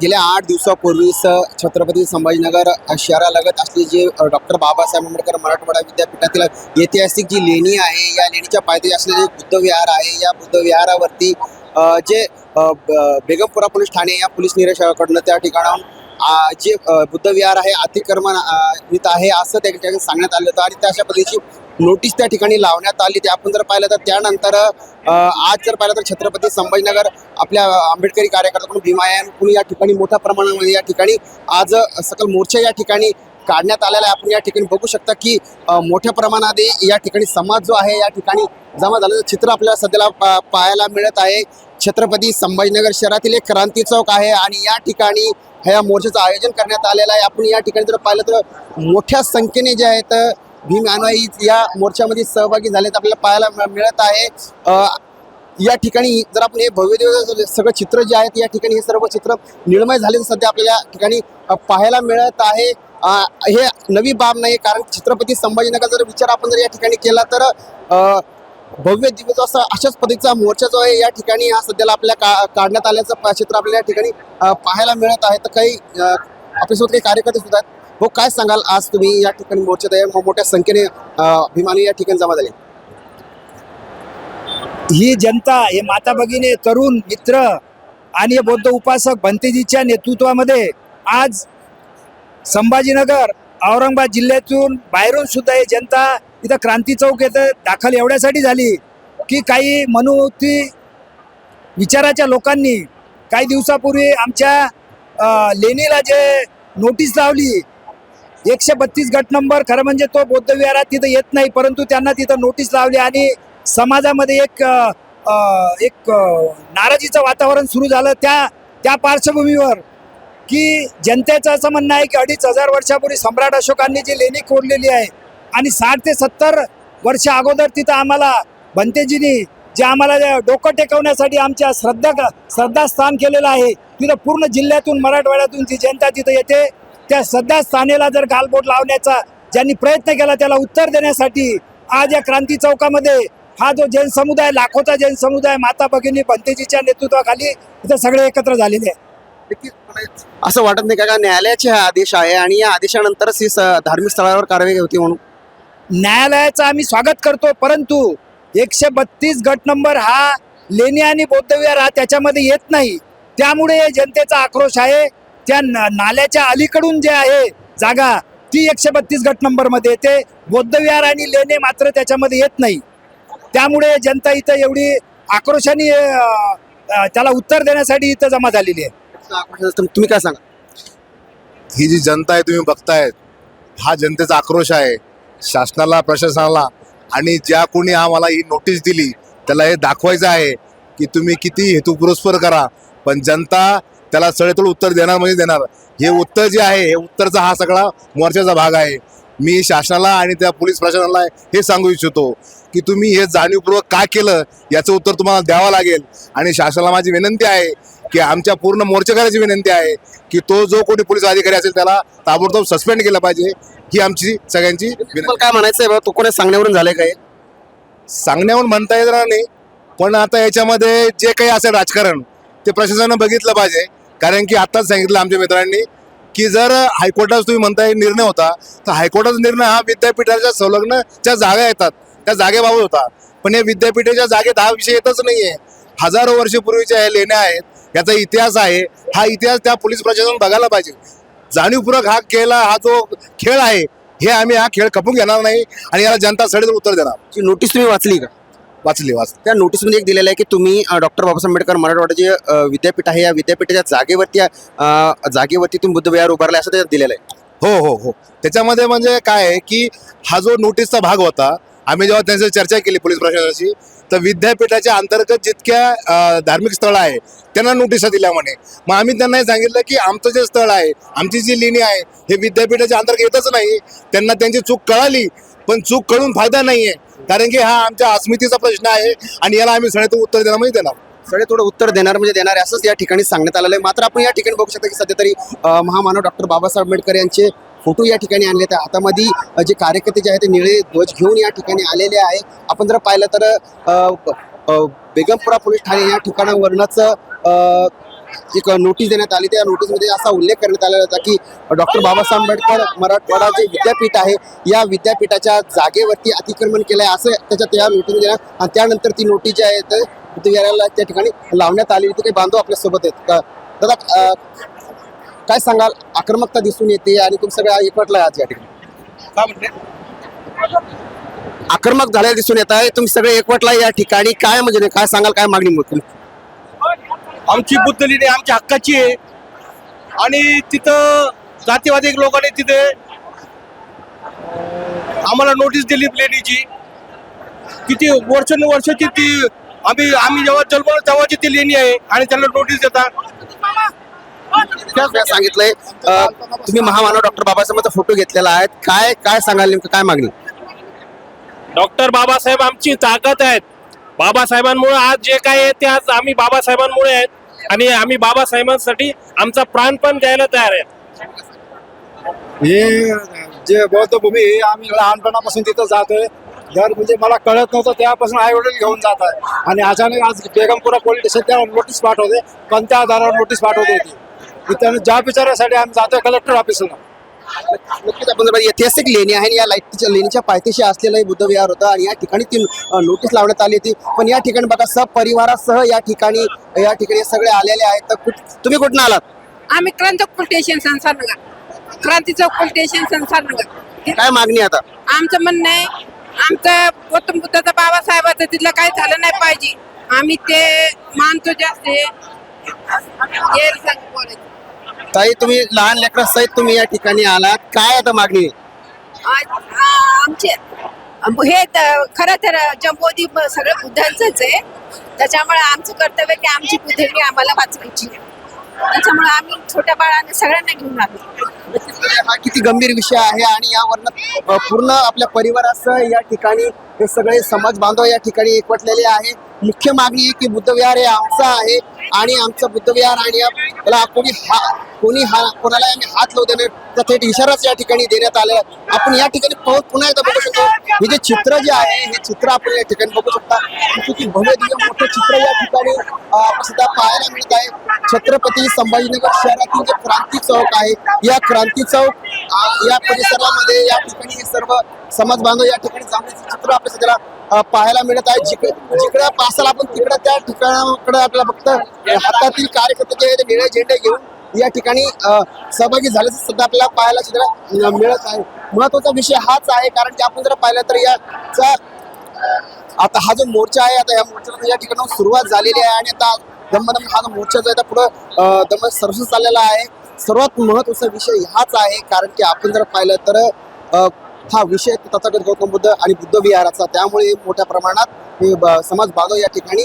गेल्या आठ दिवसापूर्वीच छत्रपती संभाजीनगर शहरालगत असलेले जी डॉक्टर बाबासाहेब आंबेडकर मराठवाडा विद्यापीठातील ऐतिहासिक जी लेणी आहे या लेणीच्या पायथ्याशी असलेले बुद्ध विहार आहे. या बुद्ध विहारावरती जे ब- बेगमपुरा पोलीस ठाणे या पोलीस निरीक्षकाकडनं त्या ठिकाणाहून जे बुद्ध विहार आहे अतिक्रमण आहे असं त्या ठिकाणी सांगण्यात आलं होतं. आणि त्या अशा पद्धतीची नोटीस त्या ठिकाणी लावण्यात आली. ते आपण जर पाहिलं तर त्यानंतर आज जर पाहिलं तर छत्रपती संभाजीनगर आपल्या आंबेडकरी कार्यकर्त्याकडून कुणी या ठिकाणी मोठ्या प्रमाणामध्ये या ठिकाणी आज सकल मोर्चा या ठिकाणी काढण्यात आलेला आहे. आपण या ठिकाणी बघू शकता की मोठ्या प्रमाणात या ठिकाणी समाज जो आहे या ठिकाणी जमा झालं चित्र आपल्याला सध्याला पा- पाहायला मिळत आहे. छत्रपती संभाजीनगर शहरातील एक क्रांती चौक आहे आणि या ठिकाणी ह्या मोर्चाचं आयोजन करण्यात आलेलं आहे. आपण या ठिकाणी जर पाहिलं तर मोठ्या संख्येने जे आहेत भीम अनुयायी या मोर्चामध्ये सहभागी झाल्याचं आपल्याला पाहायला मिळत आहे. या ठिकाणी जर आपण हे भव्य सगळं चित्र जे आहेत या ठिकाणी हे सर्व चित्र निर्मय झालेलं सध्या आपल्याला या ठिकाणी पाहायला मिळत आहे. हे नवी बाब नाही कारण छत्रपती संभाजीनगर जर विचार आपण जर या ठिकाणी केला तर भव्य दिवस असा अशाच पद्धतीचा मोर्चा जो आहे या ठिकाणी हा सध्याला आपल्या का काढण्यात आल्याचं चित्र आपल्याला या ठिकाणी पाहायला मिळत आहे. तर काही आपल्यासोबत काही कार्यकर्ते सुद्धा आहेत. हो काय सांगाल? आज तुम्ही या ठिकाणी मोर्चात आहे. मोठ्या संख्येने अभिमानी या ठिकाणी जमा झाले. ही जनता हे माता भगिनी तरुण मित्र आणि बौद्ध उपासक भंतेजीच्या नेतृत्वामध्ये आज संभाजीनगर औरंगाबाद जिल्ह्यातून बाहेरून सुद्धा ही जनता इथं क्रांती चौक येतं दाखल एवढ्यासाठी झाली की काही मनुती विचाराच्या लोकांनी काही दिवसापूर्वी आमच्या लेणीला जे नोटीस लावली एकशे बत्तीस गट नंबर खरं म्हणजे तो बौद्ध विहारात तिथं येत नाही परंतु त्यांना तिथं नोटीस लावली आणि समाजामध्ये एक एक नाराजीचं वातावरण सुरू झालं त्या त्या पार्श्वभूमीवर की जनतेचं असं म्हणणं आहे की अडीच हजार वर्षापूर्वी सम्राट अशोकांनी जी लेणी कोरलेली आहे आणि साठ ते सत्तर वर्ष अगोदर तिथं आम्हाला भंतेजीनी जे आम्हाला डोकं टेकवण्यासाठी आमच्या श्रद्धा श्रद्धास्थान केलेलं आहे तिथं पूर्ण जिल्ह्यातून मराठवाड्यातून जी जनता तिथं येते त्या श्रद्धास्थानेला जर गालबोट लावण्याचा ज्यांनी प्रयत्न केला त्याला उत्तर देण्यासाठी आज या क्रांती चौकामध्ये हा जो जैन समुदाय लाखोचा जैन समुदाय माता भगिनी भंतेजीच्या नेतृत्वाखाली इथं सगळे एकत्र झालेले आहे असं वाटत नाही का न्यायालयाचे हा आदेश आहे आणि या आदेशानंतरच ही धार्मिक स्थळावर कारवाई होती म्हणून? न्यायालयाचं आम्ही स्वागत करतो परंतु एकशे बत्तीस गट नंबर हा लेणी आणि बौद्धविहार हा त्याच्यामध्ये येत नाही. त्यामुळे जनतेचा आक्रोश आहे. त्या न- नाल्याच्या अलीकडून जे आहे जागा ती एकशे बत्तीस गट नंबरमध्ये येते. बौद्धविहार आणि लेणे मात्र त्याच्यामध्ये येत नाही. त्यामुळे जनता इथं एवढी आक्रोशाने त्याला उत्तर देण्यासाठी इथं जमा झालेली आहे. तुम्ही काय सांगा? ही जी जनता आहे तुम्ही बघतायत हा जनतेचा आक्रोश आहे. शासनाला प्रशासनाला आणि ज्या कोणी आम्हाला ही नोटीस दिली त्याला हे दाखवायचं आहे की तुम्ही किती हेतुपुरस्पर करा. पण जनता त्याला सडेतोड उत्तर देणार म्हणजे देणार. हे उत्तर जे आहे हे उत्तरचा हा सगळा मोर्चाचा भाग आहे. मी शासनाला आणि त्या पोलीस प्रशासनाला हे सांगू इच्छितो की तुम्ही हे जाणीवपूर्वक का केलं याचं उत्तर तुम्हाला द्यावं लागेल. आणि शासनाला माझी विनंती आहे की आमच्या पूर्ण मोर्चेकऱ्याची विनंती आहे की तो जो कोणी पोलीस अधिकारी असेल त्याला ताबडतोब सस्पेंड केलं पाहिजे. ही आमची सगळ्यांची काय म्हणायचं आहे बा? तो कोणी सांगण्यावरून झालंय काय? सांगण्याहून म्हणता येणार नाही. पण आता याच्यामध्ये जे काही असेल राजकारण ते प्रशासनानं बघितलं पाहिजे. कारण की आताच सांगितलं आमच्या मित्रांनी की जर हायकोर्टाचा तुम्ही म्हणताय निर्णय होता तर हायकोर्टाचा निर्णय हा विद्यापीठाच्या संलग्न ज्या जागा येतात त्या जागेबाबत होता. पण या विद्यापीठाच्या जागेत हा विषय येतच नाही आहे हजारो वर्षपूर्वीच्या या लेण्या आहेत याचा इतिहास आहे हा इतिहास त्या पोलीस प्रशासन बघायला पाहिजे. जाणीवपूर्वक हा केला हा जो खेळ आहे हे आम्ही हा खेळ खपून घेणार नाही आणि याला जनता सडेतोड उत्तर देणार. ती नोटीस तुम्ही वाचली का? वाचली वाच. त्या नोटीसमध्ये एक दिलेलं आहे की तुम्ही डॉक्टर बाबासाहेब आंबेडकर मराठवाडा जे विद्यापीठ आहे या विद्यापीठाच्या जागेवरती जागेवरती तुम्ही बुद्ध विहार उभारला असं त्याच्यात दिलेलं आहे. हो हो हो. त्याच्यामध्ये म्हणजे काय आहे की हा जो नोटीसचा भाग होता आम्ही जेव्हा त्यांची चर्चा केली पोलीस प्रशासनाची तर विद्यापीठाच्या अंतर्गत जितक्या धार्मिक स्थळं आहे त्यांना नोटिसा दिल्या म्हणे. मग आम्ही त्यांना हे सांगितलं की आमचं जे स्थळ आहे आमची जी लेणी आहे हे विद्यापीठाच्या अंतर्गत येतच नाही. त्यांना त्यांची चूक कळाली पण चूक कळून फायदा नाही आहे कारण की हा आमच्या अस्मितीचा प्रश्न आहे आणि याला आम्ही सगळ्यात उत्तर देणार म्हणजे देणार. सगळे थोडं उत्तर देणार म्हणजे देणार आहे असंच या ठिकाणी सांगण्यात आलेलं आहे. मात्र आपण या ठिकाणी बघू शकता की सध्या तरी महामानव डॉक्टर बाबासाहेब आंबेडकर यांचे फोटो या ठिकाणी आणले त्या हातामध्ये जे कार्यकर्ते जे आहेत ते निळे ध्वज घेऊन या ठिकाणी आलेले आहे. आपण जर पाहिलं तर बेगमपुरा पोलीस ठाणे या ठिकाणावरूनच एक नोटीस देण्यात आली. त्या नोटीसमध्ये असा उल्लेख करण्यात आलेला होता की डॉक्टर बाबासाहेब आंबेडकर मराठवाडा जे विद्यापीठ आहे या विद्यापीठाच्या जागेवरती अतिक्रमण केलं आहे असं त्याच्यात या नोटीस दिल्या आणि त्यानंतर ती नोटीस जी आहे ते बुद्धविहाराला त्या ठिकाणी लावण्यात आली. होती काही बांधव आपल्यासोबत आहेत. का दादा काय सांगाल? आक्रमकता दिसून येते आणि तुम्ही सगळं एकवटलं आज या ठिकाणी. आक्रमक झालेलं दिसून येत आहे. तुम्ही सगळे एकवटला या ठिकाणी. काय म्हणजे काय सांगाल? काय मागणी मग तुम्ही? आमची बुद्ध लेणी आमच्या हक्काची आहे. आणि तिथं जातीवादी लोकांनी तिथे आम्हाला नोटीस दिली लेणीची. किती वर्षानुवर्षाची ती आम्ही आम्ही जेव्हा जन्मलो तेव्हाची ती लेणी आहे आणि त्यांना नोटीस देतात काय सांगितलंय. तुम्ही महामानव डॉक्टर बाबासाहेबांचा फोटो घेतलेला आहे. काय काय सांगाल नेमकं? काय मागणी? डॉक्टर बाबासाहेब आमची ताकद आहेत. बाबासाहेबांमुळे आज जे काय आहे ते आज आम्ही बाबासाहेबांमुळे आहेत. आणि आम्ही बाबासाहेबांसाठी आमचा प्राण पण द्यायला तयार आहे हे जे बौद्धभूमी भूमी आम्ही लहानपणापासून तिथं जातोय. जर म्हणजे मला कळत नव्हतं त्यापासून आई वडील घेऊन जात आहे. आणि अचानक आज बेगमपुरा पोलीस स्टेशन त्यावर नोटीस पाठवते. पण त्या आधारावर नोटीस पाठवते ती. तिथं जॉब विचारायसाठी आम्ही जातोय कलेक्टर ऑफिसला नक्कीच आपण जर ऐतिहासिक लेणी आहे या लाईटच्या लेणीच्या पायथ्याशी असलेलं हे बुद्ध विहार होतं आणि या ठिकाणी ती नोटीस लावण्यात आली होती पण या ठिकाणी बघा सपरिवारासह या ठिकाणी या ठिकाणी सगळे आलेले आहेत तर कुठ- तुम्ही कुठून आलात आम्ही क्रांती स्टेशन संसार नगर क्रांती चौक पोलीस स्टेशन संसार नगर काय मागणी आता आमचं म्हणणं आहे आमचं गौतम बुद्धाचा बाबासाहेबाचं तिथलं काही झालं नाही पाहिजे आम्ही ते मानतो जास्त हे. हे. ताई तुम्ही लहान लेकरा सहित तुम्ही या ठिकाणी आलात. काय आता मागणी? आमचे हे खरं तर जंबोदी ब- सगळं बुद्धांचंच आहे. त्याच्यामुळे आमचं कर्तव्य की आमची बुद्धेली आम्हाला वाचवायची आहे. त्याच्यामुळे आम्ही छोट्या बाळाने सगळ्यांना घेऊन आलो. हा किती गंभीर विषय आहे आणि यावरनं पूर्ण आपल्या परिवारासह या ठिकाणी हे सगळे समाज बांधव या ठिकाणी एकवटलेले आहे. मुख्य मागणी आहे की बुद्धविहार हे आमचं आहे. आणि आमचं बुद्धविहार आणि याला कोणी हा कोणी हा कोणाला आम्ही हात लावू देणार तर थेट इशाराच या ठिकाणी देण्यात आलेला आहे. आपण या ठिकाणी पाहून पुन्हा एकदा बघू शकतो. हे जे चित्र जे आहे हे चित्र आपण या ठिकाणी बघू शकता. किती भव्य दिव्य मोठं चित्र या ठिकाणी सुद्धा पाहायला मिळत आहे. छत्रपती संभाजीनगर शहरातील जे क्रांती चौक आहे या क्रांती चौक या परिसरामध्ये या ठिकाणी हे सर्व समाज बांधव या ठिकाणी जमण्याचं चित्र आपल्या सध्याला पाहायला मिळत आहे. जिकडे जिकडे पासाल आपण तिकडे त्या ठिकाणाकडे आपल्याला फक्त हातातील कार्यकर्ते जे निळे झेंडे घेऊन या ठिकाणी सहभागी झाल्याचं सुद्धा आपल्याला पाहायला सुद्धा मिळत आहे. महत्त्वाचा विषय हाच आहे कारण की आपण जर पाहिलं तर याचा आता हा जो मोर्चा आहे आता या मोर्चाला या ठिकाणी सुरुवात झालेली आहे आणि आता दमदम हा जो मोर्चा जो आहे पुढं दम सरस चाललेला आहे. सर्वात महत्त्वाचा विषय हाच आहे कारण की आपण जर पाहिलं तर हा विषय तथागत गौतम बुद्ध आणि बुद्ध विहाराचा. त्यामुळे मोठ्या प्रमाणात ब- समाज बांधव या ठिकाणी